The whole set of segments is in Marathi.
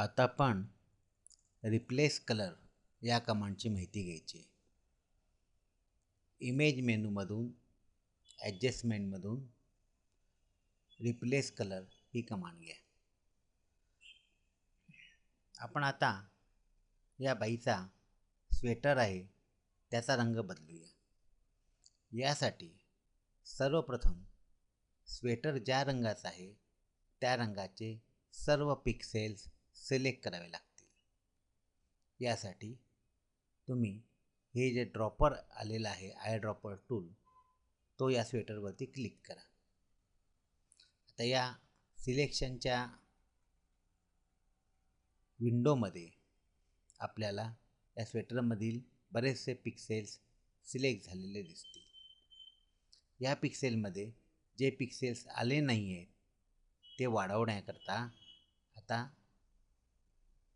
आता आपण रिप्लेस कलर या कमांडची माहिती घ्यायची. इमेज मेनूमधून ॲडजस्टमेंटमधून रिप्लेस कलर ही कमांड घ्या. आपण आता या बाईचा स्वेटर आहे त्याचा रंग बदलूया. यासाठी सर्वप्रथम स्वेटर ज्या रंगाचा आहे त्या रंगाचे सर्व पिक्सेल्स सिलेक्ट करावे लागतील. यासाठी तुम्ही हे जे ड्रॉपर आलेलं आहे आय ड्रॉपर टूल तो या स्वेटरवरती क्लिक करा. आता या सिलेक्शनच्या विंडोमध्ये आपल्याला या स्वेटरमधील बरेचसे पिक्सेल्स सिलेक्ट झालेले दिसतील. या पिक्सेलमध्ये जे पिक्सेल्स आले नाही आहेत ते वाढवण्याकरता आता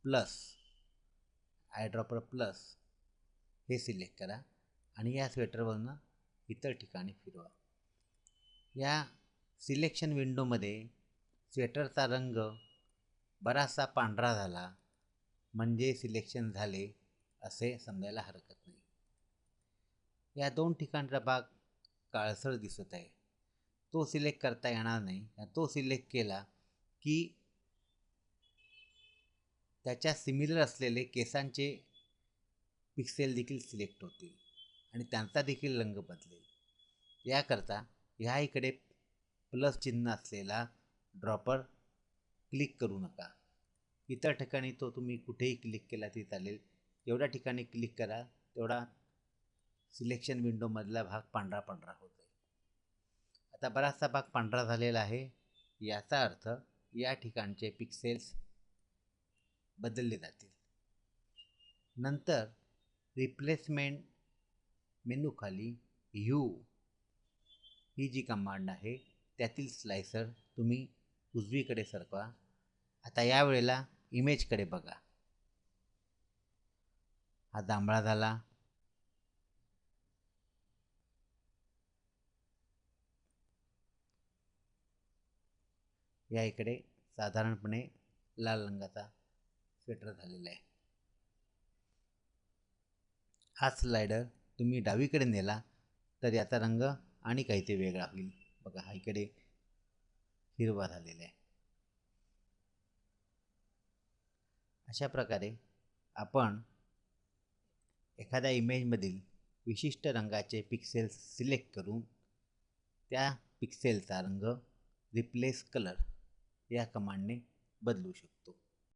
प्लस आयड्रॉपर प्लस हे सिलेक्ट करा आणि या स्वेटरवरनं इतर ठिकाणी फिरवा. या सिलेक्शन विंडोमध्ये स्वेटरचा रंग बराचसा पांढरा झाला म्हणजे सिलेक्शन झाले असे समजायला हरकत नाही. या दोन ठिकाणचा भाग काळसर दिसत आहे. तो सिलेक्ट करता येणार नाही. तो सिलेक्ट केला की त्याच्या सिमिलर असलेले केसांचे पिक्सेल देखील सिलेक्ट होतील. आणि त्यांचा देखील रंग बदलेल. याकरता ह्या इकडे प्लस चिन्ह असलेला ड्रॉपर क्लिक करू नका. इतर ठिकाणी तो तुम्ही कुठेही क्लिक केला तरी चालेल. जेवढ्या ठिकाणी क्लिक करा तेवढा सिलेक्शन विंडोमधला भाग पांढरा पांढरा होतो आता बराचसा भाग पांढरा झालेला आहे. याचा अर्थ या ठिकाणचे पिक्सेल्स बदलले जातील. नंतर रिप्लेसमेंट मेनूखाली यू ही जी कमांड आहे त्यातील स्लायसर तुम्ही उजवीकडे सरकवा. आता यावेळेला इमेजकडे बघा. हा जांभळा झाला. या इकडे साधारणपणे लाल रंगाचा स्वेटर झालेला आहे. हा स्लायडर तुम्ही डावीकडे नेला तर याचा रंग आणि काही ते वेगळा होईल. बघा हा इकडे हिरवा झालेला आहे. अशा प्रकारे आपण एखाद्या इमेजमधील विशिष्ट रंगाचे पिक्सेल्स सिलेक्ट करून त्या पिक्सेलचा रंग रिप्लेस कलर या कमांडने बदलू शकतो.